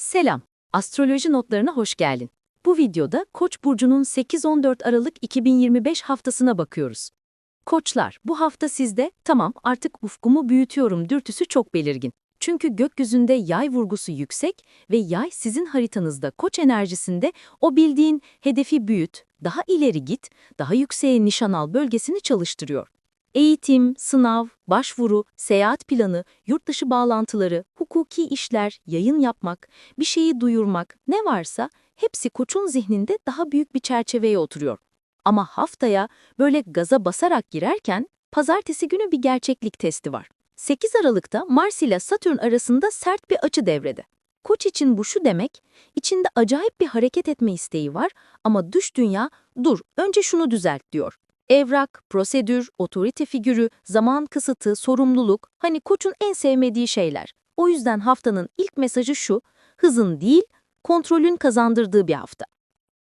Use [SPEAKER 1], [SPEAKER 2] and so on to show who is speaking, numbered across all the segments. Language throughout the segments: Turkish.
[SPEAKER 1] Selam, astroloji notlarına hoş geldin. Bu videoda Koç burcunun 8-14 Aralık 2025 haftasına bakıyoruz. Koçlar, bu hafta sizde tamam artık ufkumu büyütüyorum dürtüsü çok belirgin. Çünkü gökyüzünde yay vurgusu yüksek ve yay sizin haritanızda koç enerjisinde o bildiğin hedefi büyüt, daha ileri git, daha yükseğe nişan al bölgesini çalıştırıyor. Eğitim, sınav, başvuru, seyahat planı, yurt dışı bağlantıları, hukuki işler, yayın yapmak, bir şeyi duyurmak, ne varsa hepsi koçun zihninde daha büyük bir çerçeveye oturuyor. Ama haftaya böyle gaza basarak girerken pazartesi günü bir gerçeklik testi var. 8 Aralık'ta Mars ile Satürn arasında sert bir açı devrede. Koç için bu şu demek, içinde acayip bir hareket etme isteği var ama dış dünya, dur önce şunu düzelt diyor. Evrak, prosedür, otorite figürü, zaman kısıtı, sorumluluk, hani koçun en sevmediği şeyler. O yüzden haftanın ilk mesajı şu, hızın değil, kontrolün kazandırdığı bir hafta.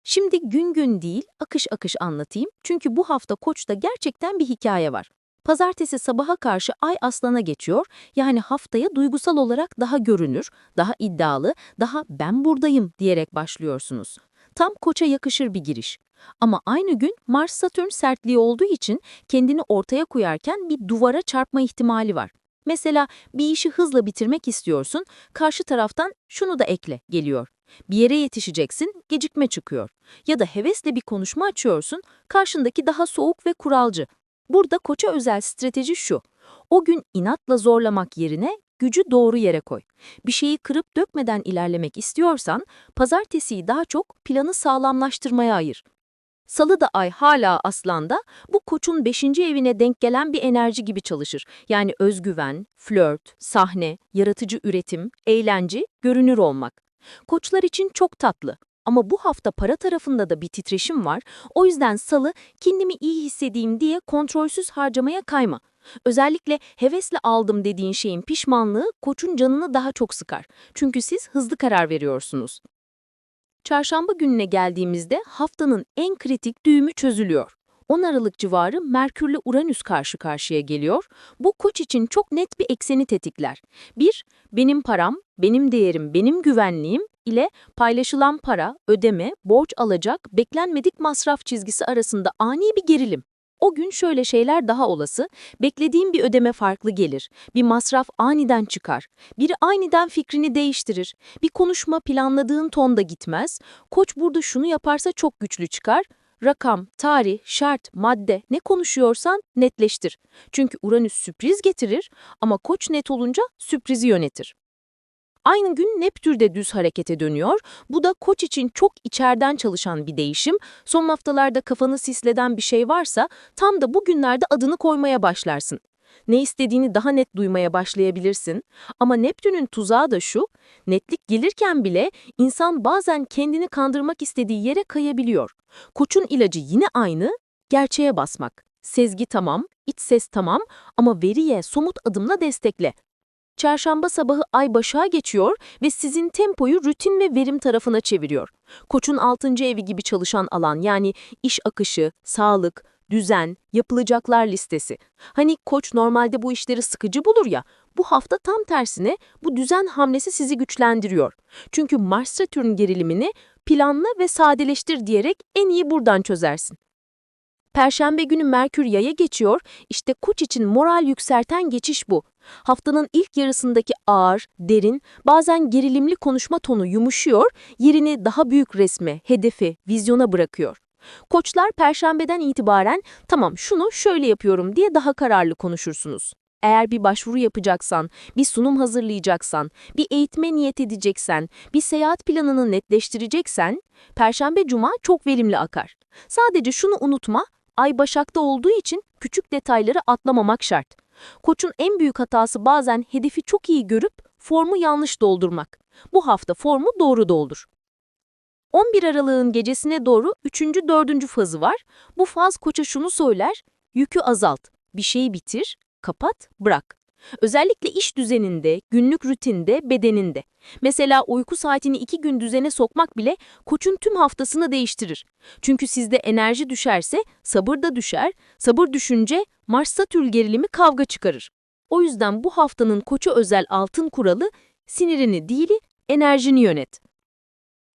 [SPEAKER 1] Şimdi gün gün değil, akış akış anlatayım çünkü bu hafta koçta gerçekten bir hikaye var. Pazartesi sabaha karşı ay aslana geçiyor, yani haftaya duygusal olarak daha görünür, daha iddialı, daha ben buradayım diyerek başlıyorsunuz. Tam koça yakışır bir giriş. Ama aynı gün Mars-Satürn sertliği olduğu için kendini ortaya koyarken bir duvara çarpma ihtimali var. Mesela bir işi hızla bitirmek istiyorsun, karşı taraftan şunu da ekle geliyor. Bir yere yetişeceksin, gecikme çıkıyor. Ya da hevesle bir konuşma açıyorsun, karşındaki daha soğuk ve kuralcı. Burada koça özel strateji şu. O gün inatla zorlamak yerine gücü doğru yere koy. Bir şeyi kırıp dökmeden ilerlemek istiyorsan, pazartesiyi daha çok planı sağlamlaştırmaya ayır. Salı da ay hala aslanda bu koçun 5. evine denk gelen bir enerji gibi çalışır. Yani özgüven, flört, sahne, yaratıcı üretim, eğlence, görünür olmak. Koçlar için çok tatlı. Ama bu hafta para tarafında da bir titreşim var. O yüzden salı kendimi iyi hissedeyim diye kontrolsüz harcamaya kayma. Özellikle hevesle aldım dediğin şeyin pişmanlığı koçun canını daha çok sıkar. Çünkü siz hızlı karar veriyorsunuz. Çarşamba gününe geldiğimizde haftanın en kritik düğümü çözülüyor. 10 Aralık civarı Merkürle Uranüs karşı karşıya geliyor. Bu koç için çok net bir ekseni tetikler. 1. Benim param, benim değerim, benim güvenliğim ile paylaşılan para, ödeme, borç alacak, beklenmedik masraf çizgisi arasında ani bir gerilim. O gün şöyle şeyler daha olası, beklediğim bir ödeme farklı gelir, bir masraf aniden çıkar, biri aniden fikrini değiştirir, bir konuşma planladığın tonda gitmez, koç burada şunu yaparsa çok güçlü çıkar, rakam, tarih, şart, madde ne konuşuyorsan netleştir. Çünkü Uranüs sürpriz getirir ama koç net olunca sürprizi yönetir. Aynı gün Neptür de düz harekete dönüyor. Bu da koç için çok içeriden çalışan bir değişim. Son haftalarda kafanı sisleden bir şey varsa tam da bugünlerde adını koymaya başlarsın. Ne istediğini daha net duymaya başlayabilirsin. Ama Neptün'ün tuzağı da şu, netlik gelirken bile insan bazen kendini kandırmak istediği yere kayabiliyor. Koçun ilacı yine aynı, gerçeğe basmak. Sezgi tamam, iç ses tamam ama veriye somut adımla destekle. Çarşamba sabahı ay başağa geçiyor ve sizin tempoyu rutin ve verim tarafına çeviriyor. Koç'un 6. evi gibi çalışan alan yani iş akışı, sağlık, düzen, yapılacaklar listesi. Hani Koç normalde bu işleri sıkıcı bulur ya, bu hafta tam tersine bu düzen hamlesi sizi güçlendiriyor. Çünkü Mars-Satürn gerilimini planla ve sadeleştir diyerek en iyi buradan çözersin. Perşembe günü Merkür yaya geçiyor, işte koç için moral yükselten geçiş bu. Haftanın ilk yarısındaki ağır, derin, bazen gerilimli konuşma tonu yumuşuyor, yerini daha büyük resme, hedefe, vizyona bırakıyor. Koçlar perşembeden itibaren tamam şunu şöyle yapıyorum diye daha kararlı konuşursunuz. Eğer bir başvuru yapacaksan, bir sunum hazırlayacaksan, bir eğitime niyet edeceksen, bir seyahat planını netleştireceksen, Perşembe Cuma çok verimli akar. Sadece şunu unutma, Ay Başak'ta olduğu için küçük detayları atlamamak şart. Koçun en büyük hatası bazen hedefi çok iyi görüp formu yanlış doldurmak. Bu hafta formu doğru doldur. 11 Aralık'ın gecesine doğru 3. 4. fazı var. Bu faz koça şunu söyler, yükü azalt, bir şeyi bitir, kapat, bırak. Özellikle iş düzeninde, günlük rutinde, bedeninde. Mesela uyku saatini iki gün düzene sokmak bile koçun tüm haftasını değiştirir. Çünkü sizde enerji düşerse sabır da düşer, sabır düşünce Mars-Satürn gerilimi kavga çıkarır. O yüzden bu haftanın koçu özel altın kuralı sinirini değil, enerjini yönet.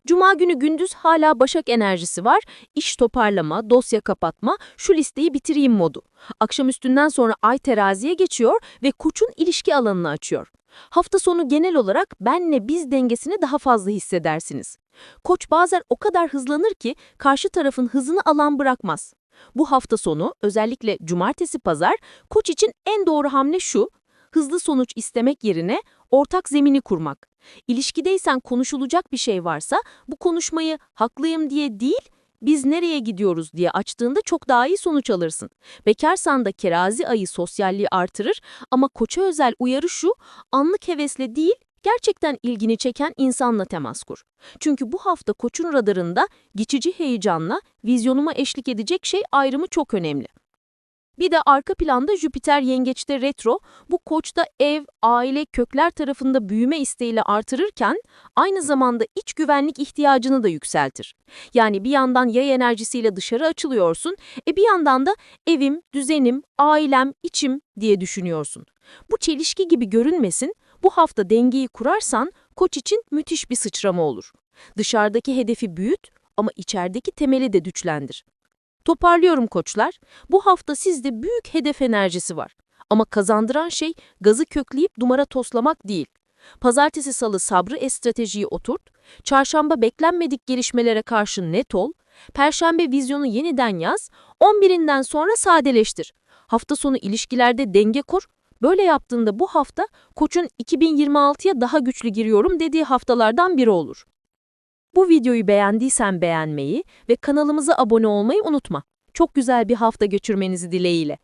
[SPEAKER 1] Cuma günü gündüz hala Başak enerjisi var. İş toparlama, dosya kapatma, şu listeyi bitireyim modu. Akşam üstünden sonra Ay teraziye geçiyor ve Koç'un ilişki alanını açıyor. Hafta sonu genel olarak benle biz dengesini daha fazla hissedersiniz. Koç bazen o kadar hızlanır ki karşı tarafın hızını alan bırakmaz. Bu hafta sonu özellikle cumartesi pazar Koç için en doğru hamle şu, hızlı sonuç istemek yerine ortak zemini kurmak. İlişkideysen konuşulacak bir şey varsa bu konuşmayı haklıyım diye değil, biz nereye gidiyoruz diye açtığında çok daha iyi sonuç alırsın. Bekarsan da kerazi ayı sosyalliği artırır ama koça özel uyarı şu, anlık hevesle değil, gerçekten ilgini çeken insanla temas kur. Çünkü bu hafta koçun radarında geçici heyecanla vizyonuma eşlik edecek şey ayrımı çok önemli. Bir de arka planda Jüpiter yengeçte retro, bu koçta ev, aile, kökler tarafında büyüme isteğiyle artırırken aynı zamanda iç güvenlik ihtiyacını da yükseltir. Yani bir yandan yay enerjisiyle dışarı açılıyorsun, e bir yandan da evim, düzenim, ailem, içim diye düşünüyorsun. Bu çelişki gibi görünmesin, bu hafta dengeyi kurarsan koç için müthiş bir sıçrama olur. Dışarıdaki hedefi büyüt ama içerideki temeli de güçlendir. Toparlıyorum koçlar. Bu hafta sizde büyük hedef enerjisi var. Ama kazandıran şey gazı kökleyip dumara toslamak değil. Pazartesi salı sabrı e stratejiyi oturt, çarşamba beklenmedik gelişmelere karşı net ol, perşembe vizyonu yeniden yaz, 11'inden sonra sadeleştir. Hafta sonu ilişkilerde denge kur, böyle yaptığında bu hafta koçun 2026'ya daha güçlü giriyorum dediği haftalardan biri olur. Bu videoyu beğendiysen beğenmeyi ve kanalımıza abone olmayı unutma. Çok güzel bir hafta geçirmenizi dileğiyle.